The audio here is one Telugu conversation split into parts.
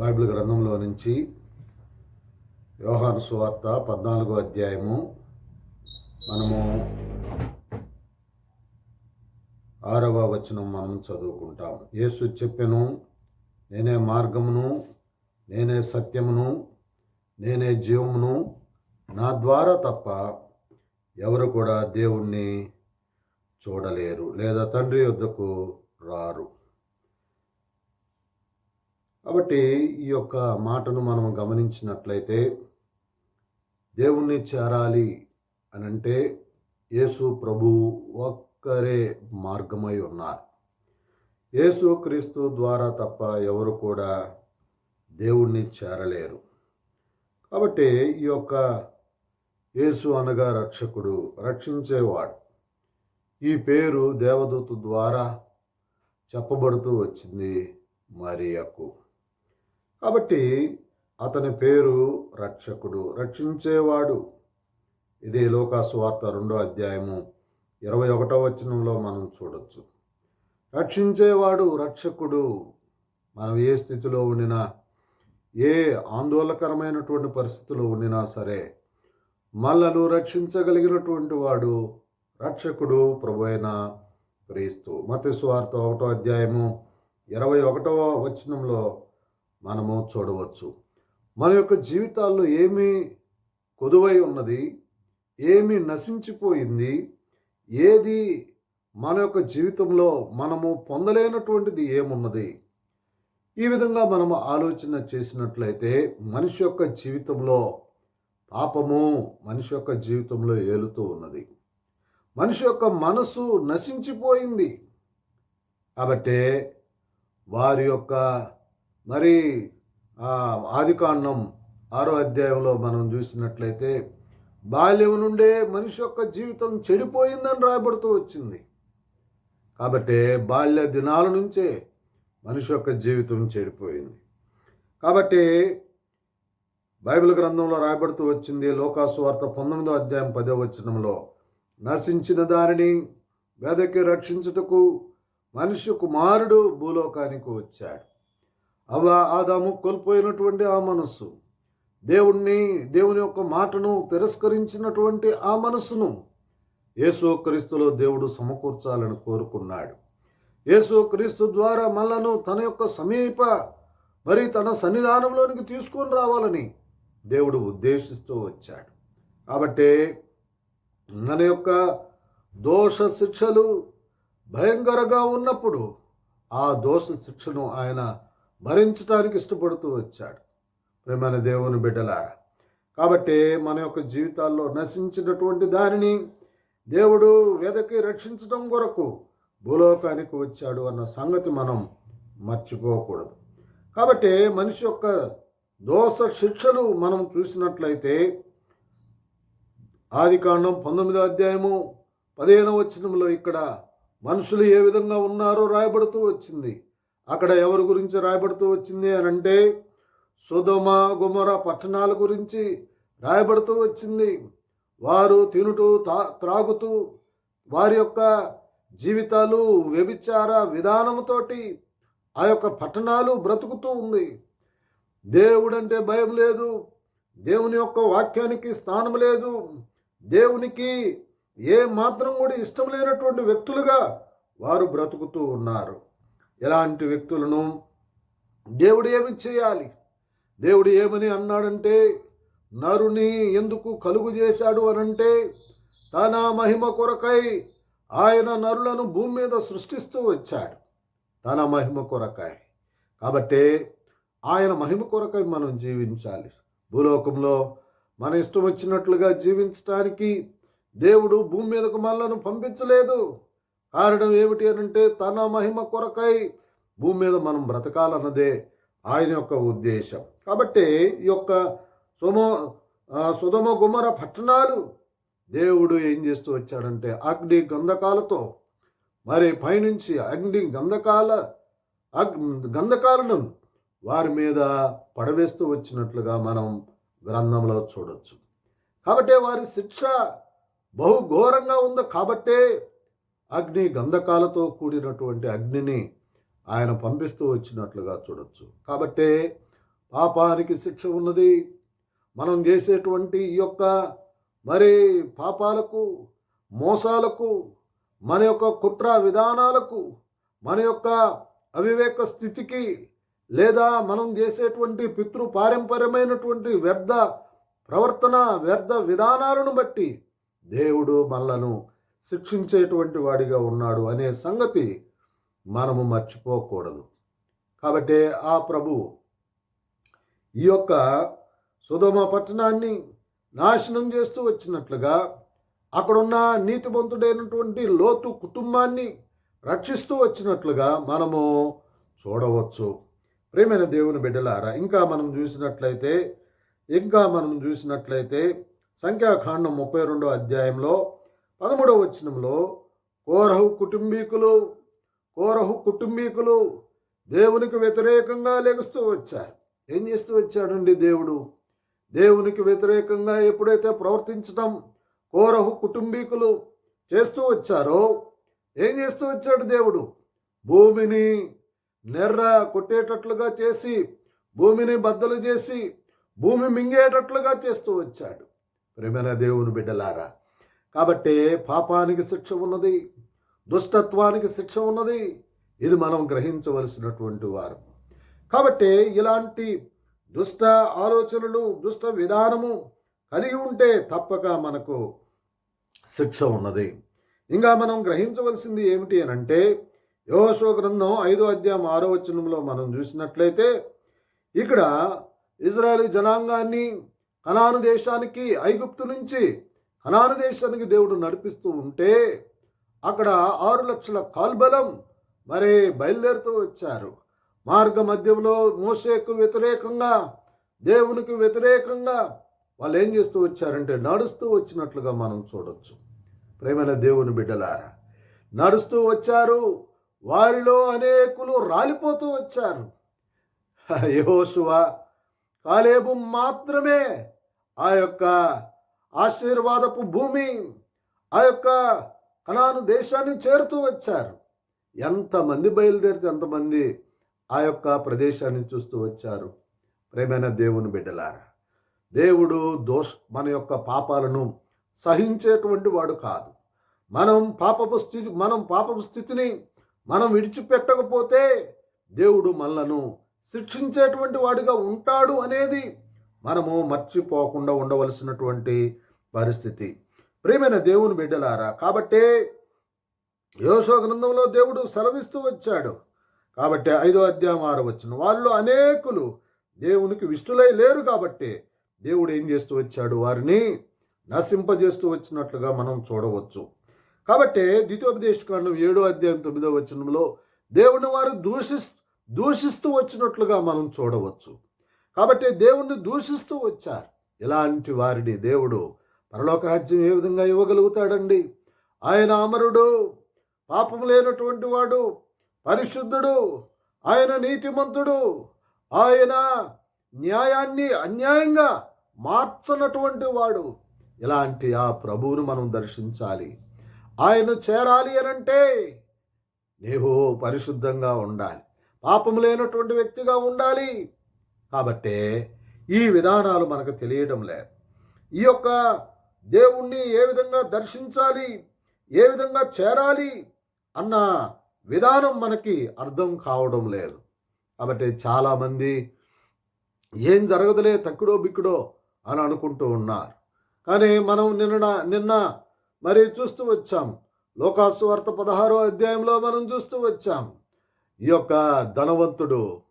బైబిల్ గ్రంథంలో నుంచి యోహాను సువార్త పద్నాలుగో అధ్యాయము. మనము ఆరవ వచనం మనం చదువుకుంటాం యేసు చెప్పెను నేనే మార్గమును నేనే సత్యమును నేనే జీవమును నా ద్వారా తప్ప ఎవరు కూడా దేవుణ్ణి చూడలేరు లేదా తండ్రి వద్దకు రారు. కాబట్టి ఈ యొక్క మాటను మనం గమనించినట్లయితే దేవుణ్ణి చేరాలి అని అంటే యేసు ప్రభు ఒక్కరే మార్గమై ఉన్నారు. యేసు క్రీస్తు ద్వారా తప్ప ఎవరు కూడా దేవుణ్ణి చేరలేరు. కాబట్టి ఈ యొక్క యేసు అనగా రక్షకుడు రక్షించేవాడు. ఈ పేరు దేవదూత ద్వారా చెప్పబడుతూ వచ్చింది మరియకు. కాబట్టి అతని పేరు రక్షకుడు రక్షించేవాడు. ఇదే లోకాసువార్త రెండో అధ్యాయము ఇరవై ఒకటో వచనంలో మనం చూడొచ్చు. రక్షించేవాడు రక్షకుడు. మనం ఏ స్థితిలో ఉండినా ఏ ఆందోళనకరమైనటువంటి పరిస్థితిలో ఉండినా సరే మనలను రక్షించగలిగినటువంటి వాడు రక్షకుడు ప్రభు అయిన క్రీస్తు. మత స్వార్థ ఒకటో అధ్యాయము ఇరవై ఒకటవ వచనంలో మనము చూడవచ్చు. మన యొక్క జీవితాల్లో ఏమి కొదువై ఉన్నది ఏమి నశించిపోయింది ఏది మన యొక్క జీవితంలో మనము పొందలేనటువంటిది ఏమున్నది? ఈ విధంగా మనము ఆలోచన చేసినట్లయితే మనిషి యొక్క జీవితంలో పాపము మనిషి యొక్క జీవితంలో ఏలుతూ ఉన్నది. మనిషి యొక్క మనసు నశించిపోయింది. కాబట్టే వారి యొక్క మరి ఆదికాండం ఆరో అధ్యాయంలో మనం చూసినట్లయితే బాల్యం నుండే మనిషి యొక్క జీవితం చెడిపోయిందని రాయబడుతూ వచ్చింది. కాబట్టి బాల్య దినాల నుంచే మనిషి యొక్క జీవితం చెడిపోయింది. కాబట్టి బైబిల్ గ్రంథంలో రాయబడుతూ వచ్చింది లోకాసు వార్త పంతొమ్మిదో అధ్యాయం పదో వచనంలో నశించిన దారిని వేదకి రక్షించుటకు మనిషి కుమారుడు భూలోకానికి వచ్చాడు. అలా ఆదాము కోల్పోయినటువంటి ఆ మనస్సు. దేవుణ్ణి దేవుని యొక్క మాటను తిరస్కరించినటువంటి ఆ మనస్సును యేసు క్రీస్తులో దేవుడు సమకూర్చాలని కోరుకున్నాడు. యేసు క్రీస్తు ద్వారా మనలను తన యొక్క సమీప మరి తన సన్నిధానంలోనికి తీసుకొని రావాలని దేవుడు ఉద్దేశిస్తూ వచ్చాడు. కాబట్టి మన యొక్క దోష శిక్షలు భయంకరంగా ఉన్నప్పుడు ఆ దోష శిక్షను ఆయన భరించడానికి ఇష్టపడుతూ వచ్చాడు. ప్రేమైన దేవుని బిడ్డలారా కాబట్టి మన యొక్క జీవితాల్లో నశించినటువంటి దానిని దేవుడు వెదకి రక్షించడం కొరకు భూలోకానికి వచ్చాడు అన్న సంగతి మనం మర్చిపోకూడదు. కాబట్టి మనిషి యొక్క దోష శిక్షలు మనం చూసినట్లయితే ఆది కాండం పంతొమ్మిదో అధ్యాయము పదిహేను వచనంలో ఇక్కడ మనుషులు ఏ విధంగా ఉన్నారో రాయబడుతూ వచ్చింది. అక్కడ ఎవరి గురించి రాయబడుతూ వచ్చింది అని అంటే సుధమ గుమర పట్టణాల గురించి రాయబడుతూ వచ్చింది. వారు తినుటూ తా త్రాగుతూ వారి యొక్క జీవితాలు వ్యభిచార విధానముతోటి ఆ యొక్క పట్టణాలు బ్రతుకుతూ ఉంది. దేవుడంటే భయం లేదు. దేవుని యొక్క వాక్యానికి స్థానం లేదు. దేవునికి ఏ మాత్రం కూడా ఇష్టం లేనటువంటి వ్యక్తులుగా వారు బ్రతుకుతూ ఉన్నారు. ఎలాంటి వ్యక్తులను దేవుడు ఏమి చేయాలి? దేవుడు ఏమని అన్నాడంటే నరుని ఎందుకు కలుగు చేశాడు అనంటే తన మహిమ కొరకై ఆయన నరులను భూమి మీద సృష్టిస్తూ వచ్చాడు. తన మహిమ కొరకై. కాబట్టి ఆయన మహిమ కొరకై మనం జీవించాలి. భూలోకంలో మన ఇష్టం వచ్చినట్లుగా జీవించడానికి దేవుడు భూమి మీదకు మనలను పంపించలేదు. కారణం ఏమిటి అని అంటే తన మహిమ కొరకై భూమి మీద మనం బ్రతకాలన్నదే ఆయన యొక్క ఉద్దేశం. కాబట్టి ఈ యొక్క సుమో సుధమ గుమర పట్టణాలు దేవుడు ఏం చేస్తూ వచ్చాడంటే అగ్ని గంధకాలతో మరి పైనుంచి అగ్ని గంధకాల అగ్ గంధకాలను వారి మీద పడవేస్తూ వచ్చినట్లుగా మనం గ్రంథంలో చూడొచ్చు. కాబట్టి వారి శిక్ష బహుఘోరంగా ఉంది కాబట్టే అగ్ని గంధకాలతో కూడినటువంటి అగ్నిని ఆయన పంపిస్తూ వచ్చినట్లుగా చూడొచ్చు. కాబట్టే పాపానికి శిక్ష ఉన్నది. మనం చేసేటువంటి ఈ యొక్క మరి పాపాలకు మోసాలకు మన యొక్క కుట్ర విధానాలకు మన యొక్క అవివేక స్థితికి లేదా మనం చేసేటువంటి పితృ పారంపర్యమైనటువంటి వ్యర్థ ప్రవర్తన వ్యర్థ విధానాలను బట్టి దేవుడు మనలను శిక్షించేటువంటి వాడిగా ఉన్నాడు అనే సంగతి మనము మర్చిపోకూడదు. కాబట్టి ఆ ప్రభు ఈ యొక్క సుధమ పట్టణాన్ని నాశనం చేస్తూ వచ్చినట్లుగా అక్కడున్న నీతివంతుడైనటువంటి లోతు కుటుంబాన్ని రక్షిస్తూ వచ్చినట్లుగా మనము చూడవచ్చు. ప్రేమైన దేవుని బిడ్డలారా ఇంకా మనం చూసినట్లయితే ఇంకా మనం చూసినట్లయితే సంఖ్యాకాండం ముప్పై రెండో అధ్యాయంలో పదమూడవ వచనంలో కోరహు కుటుంబీకులు కోరహు కుటుంబీకులు దేవునికి వ్యతిరేకంగా లెగుస్తూ వచ్చారు. ఏం చేస్తూ వచ్చాడండి దేవుడు? దేవునికి వ్యతిరేకంగా ఎప్పుడైతే ప్రవర్తించడం కోరహు కుటుంబీకులు చేస్తూ వచ్చారో ఏం చేస్తూ వచ్చాడు దేవుడు? భూమిని నెర్ర కొట్టేటట్లుగా చేసి భూమిని బద్దలు చేసి భూమి మింగేటట్లుగా చేస్తూ వచ్చాడు. ప్రేమైన దేవుని బిడ్డలారా కాబట్టి పాపానికి శిక్ష ఉన్నది దుష్టత్వానికి శిక్ష ఉన్నది. ఇది మనం గ్రహించవలసినటువంటి వారు. కాబట్టి ఇలాంటి దుష్ట ఆలోచనలు దుష్ట విధానము కలిగి ఉంటే తప్పక మనకు శిక్ష ఉన్నది. ఇంకా మనం గ్రహించవలసింది ఏమిటి అని అంటే యోశో గ్రంథం ఐదో అధ్యాయం ఆరో వచనంలో మనం చూసినట్లయితే ఇక్కడ ఇజ్రాయలీ జనాంగాన్ని కనాను దేశానికి ఐగుప్తు నుంచి కనాను దేశానికి దేవుడు నడిపిస్తూ ఉంటే అక్కడ ఆరు లక్షల కాల్బలం మరి బయలుదేరుతూ వచ్చారు. మార్గ మధ్యంలో మోసేకు వ్యతిరేకంగా దేవునికి వ్యతిరేకంగా వాళ్ళు ఏం చేస్తూ వచ్చారంటే నడుస్తూ వచ్చినట్లుగా మనం చూడొచ్చు. ప్రేమైన దేవుని బిడ్డలారా నడుస్తూ వచ్చారు వారిలో అనేకులు రాలిపోతూ వచ్చారు. యహోశువ కాలేబు మాత్రమే ఆ యొక్క ఆశీర్వాదపు భూమి ఆ యొక్క కణాను దేశాన్ని చేరుతూ వచ్చారు. ఎంతమంది బయలుదేరితే ఎంతమంది ఆ యొక్క ప్రదేశాన్ని చూస్తూ వచ్చారు. ప్రేమైన దేవుని బిడ్డలారా దేవుడు దోష మన యొక్క పాపాలను సహించేటువంటి వాడు కాదు. మనం పాపపు స్థితి మనం పాపపు స్థితిని మనం విడిచిపెట్టకపోతే దేవుడు మనలను శిక్షించేటువంటి వాడిగా ఉంటాడు అనేది మనము మర్చిపోకుండా ఉండవలసినటువంటి పరిస్థితి. ప్రియమైన దేవుని బిడ్డలారా కాబట్టే యోశో గ్రంథంలో దేవుడు సెలవిస్తూ వచ్చాడు. కాబట్టి ఐదో అధ్యాయం ఆరు వచ్చిన వాళ్ళు అనేకులు దేవునికి విష్ణులై లేరు కాబట్టి దేవుడు ఏం చేస్తూ వచ్చాడు? వారిని నశింపజేస్తూ వచ్చినట్లుగా మనం చూడవచ్చు. కాబట్టి ద్వితీయోపదేశకాండం ఏడో అధ్యాయం తొమ్మిదో వచనంలో దేవుని వారు దూషిస్తూ దూషిస్తూ వచ్చినట్లుగా మనం చూడవచ్చు. కాబట్టి దేవుణ్ణి దూషిస్తూ వచ్చారు. ఇలాంటి వారిని? దేవుడు పరలోక రాజ్యం ఏ విధంగా ఇవ్వగలుగుతాడండి? ఆయన అమరుడు పాపం లేనటువంటి వాడు పరిశుద్ధుడు ఆయన నీతిమంతుడు ఆయన న్యాయాన్ని అన్యాయంగా మార్చనటువంటి వాడు. ఇలాంటి ఆ ప్రభువును మనం దర్శించాలి. ఆయన చేరాలి అనంటే నీవు పరిశుద్ధంగా ఉండాలి. పాపం లేనటువంటి వ్యక్తిగా ఉండాలి. కాబట్టే ఈ విధానాలు మనకు తెలియడం లేదు. ఈ యొక్క దేవుణ్ణి ఏ విధంగా దర్శించాలి? ఏ విధంగా చేరాలి? అన్న విధానం మనకి అర్థం కావడం లేదు. కాబట్టి చాలామంది ఏం జరగదులే తక్కుడో బిక్కుడో అని అనుకుంటూ ఉన్నారు. కానీ మనం నిన్న నిన్న మరి చూస్తూ వచ్చాం. లోకాసువార్త పదహారో అధ్యాయంలో మనం చూస్తూ వచ్చాం. ఈ యొక్క ధనవంతుడు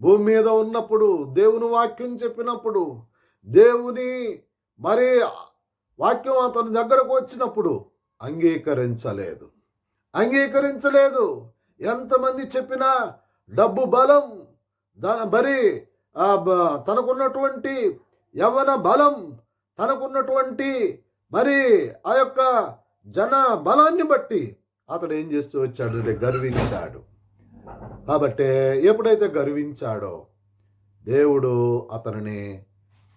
భూమి మీద ఉన్నప్పుడు దేవుని వాక్యం చెప్పినప్పుడు దేవుని మరి వాక్యం అతని దగ్గరకు వచ్చినప్పుడు అంగీకరించలేదు. అంగీకరించలేదు. ఎంతమంది చెప్పినా డబ్బు బలం దాని మరి తనకున్నటువంటి యవ్వన బలం తనకున్నటువంటి మరి ఆ యొక్క జన బలాన్ని బట్టి అతడు ఏం చేస్తూ వచ్చాడు అంటే గర్వించాడు. కాబట్టి ఎప్పుడైతే గర్వించాడో దేవుడు అతనిని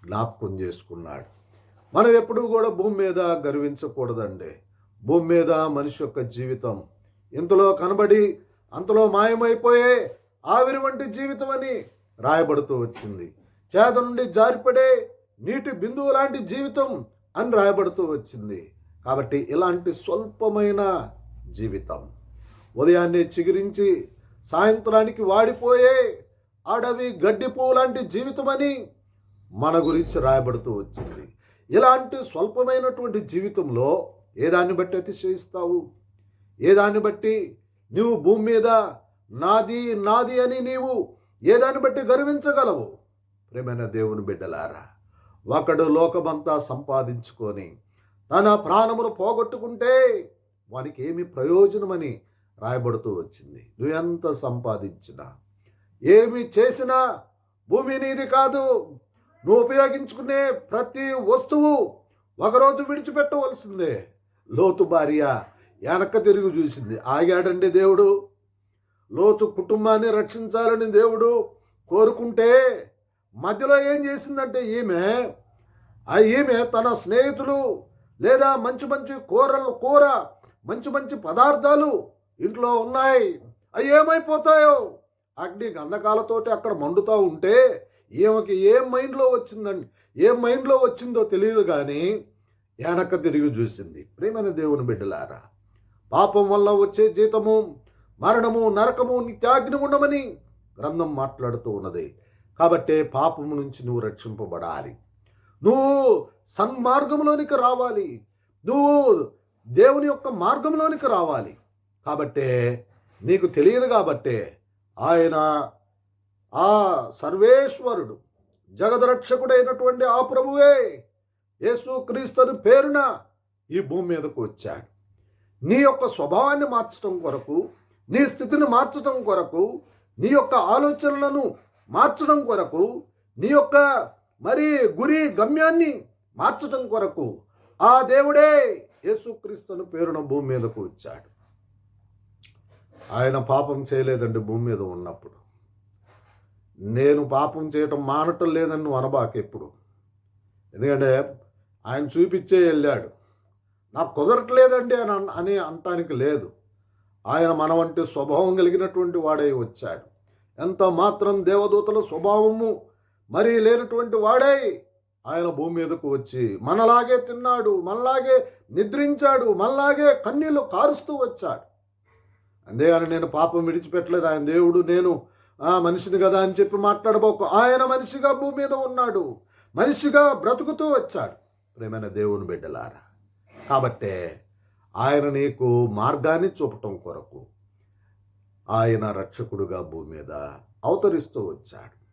జ్ఞాపకం చేసుకున్నాడు. మనం ఎప్పుడూ కూడా భూమి మీద గర్వించకూడదండి. భూమి మీద మనిషి యొక్క జీవితం ఇంతలో కనబడి అంతలో మాయమైపోయే ఆవిరి వంటి జీవితం అని రాయబడుతూ వచ్చింది. చేద నుండి జారిపడే నీటి బిందువు లాంటి జీవితం అని రాయబడుతూ వచ్చింది. కాబట్టి ఇలాంటి స్వల్పమైన జీవితం ఉదయాన్నే చిగురించి సాయంత్రానికి వాడిపోయే అడవి గడ్డి పువ్వు లాంటి జీవితం అని మన గురించి రాయబడుతూ వచ్చింది. ఇలాంటి స్వల్పమైనటువంటి జీవితంలో ఏ దాన్ని బట్టి అతిశయిస్తావు? ఏ దాన్ని బట్టి నీవు భూమి మీద నాది నాది అని నీవు ఏ దాన్ని బట్టి గర్వించగలవు? ప్రేమైన దేవుని బిడ్డలారా ఒకడు లోకమంతా సంపాదించుకొని తన ప్రాణమును పోగొట్టుకుంటే వానికి ఏమి ప్రయోజనమని రాయబడుతూ వచ్చింది. నువ్వు ఎంత సంపాదించినా ఏమి చేసినా భూమి నీది కాదు. నువ్వు ఉపయోగించుకునే ప్రతి వస్తువు ఒకరోజు విడిచిపెట్టవలసిందే. లోతు భార్య వెనక్కి తిరిగి చూసింది. ఆగాడండి దేవుడు. లోతు కుటుంబాన్ని రక్షించాలని దేవుడు కోరుకుంటే మధ్యలో ఏం చేసిందంటే ఈమె ఆ ఈమె తన స్నేహితులు లేదా మంచి మంచి కూరలు కూర మంచి మంచి పదార్థాలు ఇంట్లో ఉన్నాయి. అవి ఏమైపోతాయో అగ్ని గంధకాలతోటి అక్కడ మండుతూ ఉంటే ఈమెకి ఏ మైండ్లో వచ్చిందండి? ఏ మైండ్లో వచ్చిందో తెలియదు కానీ వెనక తిరిగి చూసింది. ప్రేమైన దేవుని బిడ్డలారా పాపం వల్ల వచ్చే జీతము మరణము నరకము నిత్యాగ్ని ఉండమని గ్రంథం మాట్లాడుతూ ఉన్నది. కాబట్టే పాపము నుంచి నువ్వు రక్షింపబడాలి. నువ్వు సన్మార్గంలోనికి రావాలి. నువ్వు దేవుని యొక్క మార్గంలోనికి రావాలి. కాబట్టే నీకు తెలియదు కాబట్టే ఆయన ఆ సర్వేశ్వరుడు జగదరక్షకుడైనటువంటి ఆ ప్రభువే యేసుక్రీస్తుని పేరున ఈ భూమి మీదకు వచ్చాడు. నీ యొక్క స్వభావాన్ని మార్చడం కొరకు నీ స్థితిని మార్చడం కొరకు నీ యొక్క ఆలోచనలను మార్చడం కొరకు నీ యొక్క మరి గురి గమ్యాన్ని మార్చడం కొరకు ఆ దేవుడే యేసుక్రీస్తుని పేరున భూమి మీదకు వచ్చాడు. ఆయన పాపం చేయలేదండి భూమి మీద ఉన్నప్పుడు. నేను పాపం చేయటం మానటం లేదని నువ్వు అనబాక ఎప్పుడు. ఎందుకంటే ఆయన చూపించే వెళ్ళాడు. నాకు కుదరట్లేదండి అని అన్- అని అనటానికి లేదు. ఆయన మన వంటి స్వభావం కలిగినటువంటి వాడై వచ్చాడు. ఎంత మాత్రం దేవదూతల స్వభావము మరీ లేనటువంటి వాడై ఆయన భూమి మీదకు వచ్చి మనలాగే తిన్నాడు మనలాగే నిద్రించాడు మనలాగే కన్నీళ్ళు కారుస్తూ వచ్చాడు. అంతేగాని నేను పాపం విడిచిపెట్టలేదు. ఆయన దేవుడు నేను ఆ మనిషిని కదా అని చెప్పి మాట్లాడబోకు. ఆయన మనిషిగా భూమి మీద ఉన్నాడు. మనిషిగా బ్రతుకుతూ వచ్చాడు. ప్రేమైన దేవుని బిడ్డలారా కాబట్టే ఆయన నీకు మార్గాన్ని చూపటం కొరకు ఆయన రక్షకుడుగా భూమి మీద అవతరిస్తూ వచ్చాడు.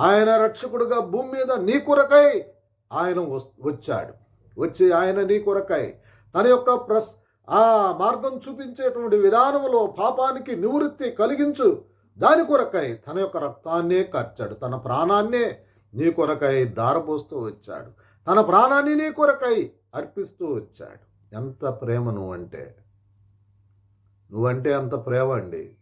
ఆయన రక్షకుడుగా భూమి మీద నీ కొరకై ఆయన వచ్చాడు. వచ్చి ఆయన నీ కొరకై తన యొక్క ప్రస్ ఆ మార్గం చూపించేటువంటి విధానంలో పాపానికి నివృత్తి కలిగించు. దాని కొరకై తన యొక్క రక్తాన్నే కార్చాడు. తన ప్రాణాన్నే నీ కొరకై దారపోస్తూ వచ్చాడు. తన ప్రాణాన్ని నీ కొరకై అర్పిస్తూ వచ్చాడు. ఎంత ప్రేమ నువ్వంటే. నువ్వంటే అంత ప్రేమ అండి.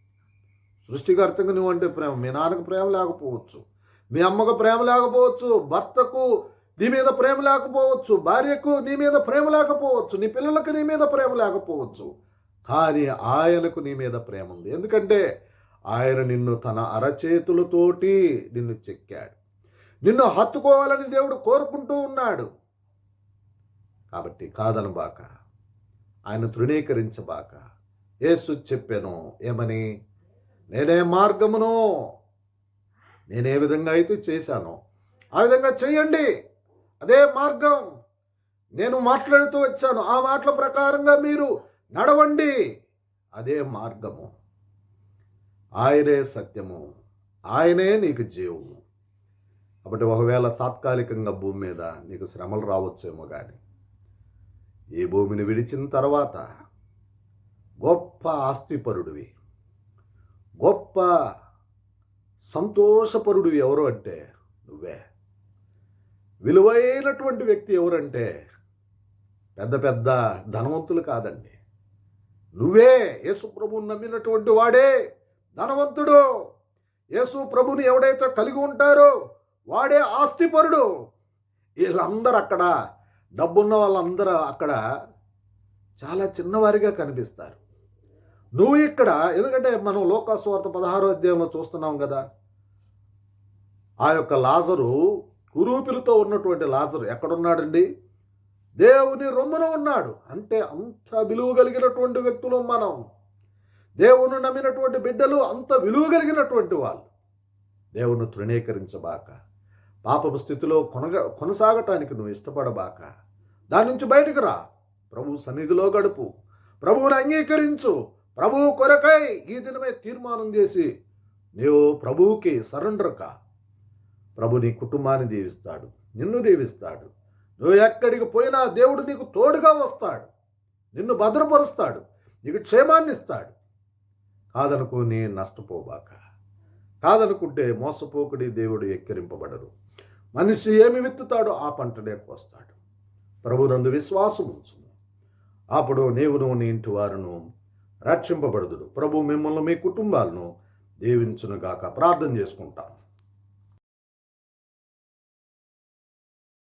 సృష్టికర్తకు నువ్వంటే ప్రేమ. మీ నాన్నకు ప్రేమ లేకపోవచ్చు. మీ అమ్మకు ప్రేమ లేకపోవచ్చు. భర్తకు నీ మీద ప్రేమ లేకపోవచ్చు. భార్యకు నీ మీద ప్రేమ లేకపోవచ్చు. నీ పిల్లలకు నీ మీద ప్రేమ లేకపోవచ్చు. కానీ ఆయనకు నీ మీద ప్రేమ ఉంది. ఎందుకంటే ఆయన నిన్ను తన అరచేతులతోటి నిన్ను చెక్కాడు. నిన్ను హత్తుకోవాలని దేవుడు కోరుకుంటూ ఉన్నాడు. కాబట్టి కాదనబాక ఆయన తృణీకరించబాక యేసు చెప్పాను ఏమని? నేనే మార్గమును నేనే విధంగా అయితే చేశానో. ఆ విధంగా చేయండి అదే మార్గం. నేను మాట్లాడుతూ వచ్చాను ఆ మాటల ప్రకారంగా మీరు నడవండి అదే మార్గము. ఆయనే సత్యము ఆయనే నీకు జీవము. కాబట్టి ఒకవేళ తాత్కాలికంగా భూమి మీద నీకు శ్రమలు రావచ్చేమో కానీ ఈ భూమిని విడిచిన తర్వాత గొప్ప ఆస్తిపరుడివి. గొప్ప సంతోషపరుడివి ఎవరు అంటే నువ్వే. విలువైనటువంటి వ్యక్తి ఎవరంటే పెద్ద పెద్ద ధనవంతులు కాదండి. నువ్వే యేసుప్రభువు నమ్మినటువంటి వాడే. ధనవంతుడు. యేసు ప్రభుని ఎవడైతే కలిగి ఉంటారో వాడే ఆస్తిపరుడు. వీళ్ళందరూ అక్కడ డబ్బున్న వాళ్ళందరూ అక్కడ చాలా చిన్నవారిగా కనిపిస్తారు. నువ్వు ఇక్కడ ఎందుకంటే మనం లోకాస్వార్త పదహారో అధ్యాయంలో చూస్తున్నాం కదా ఆ యొక్క లాజరు కురూపిలతో ఉన్నటువంటి లాజరు ఎక్కడున్నాడండి? దేవుని రొమ్మున ఉన్నాడు. అంటే అంత విలువ కలిగినటువంటి వ్యక్తులు మనం. దేవుని నమ్మినటువంటి బిడ్డలు అంత విలువ కలిగినటువంటి వాళ్ళు. దేవుని తృణీకరించబాక పాపపు స్థితిలో కొనగ కొనసాగటానికి నువ్వు ఇష్టపడబాక దాని నుంచి బయటకు రా. ప్రభు సన్నిధిలో గడుపు. ప్రభువుని అంగీకరించు. ప్రభువు కొరకై ఈ దినమే తీర్మానం చేసి నీవు ప్రభువుకి సరెండర్ కా. ప్రభు నీ కుటుంబాన్ని దీవిస్తాడు నిన్ను దీవిస్తాడు. నువ్వు ఎక్కడికి పోయినా దేవుడు నీకు తోడుగా వస్తాడు. నిన్ను భద్రపరుస్తాడు నీకు క్షేమాన్ని ఇస్తాడు కాదనుకోని నష్టపోబాక. కాదనుకుంటే మోసపోకుడి దేవుడు ఎక్కిరింపబడరు మనిషి ఏమి విత్తుతాడో ఆ పంటనే కోస్తాడు. ప్రభునందు విశ్వాసం ఉంచుము. అప్పుడు నీవును నీ ఇంటి వారును రక్షింపబడదుడు ప్రభు మిమ్మల్ని మీ కుటుంబాలను దీవించునుగాక ప్రార్థన చేసుకుంటాను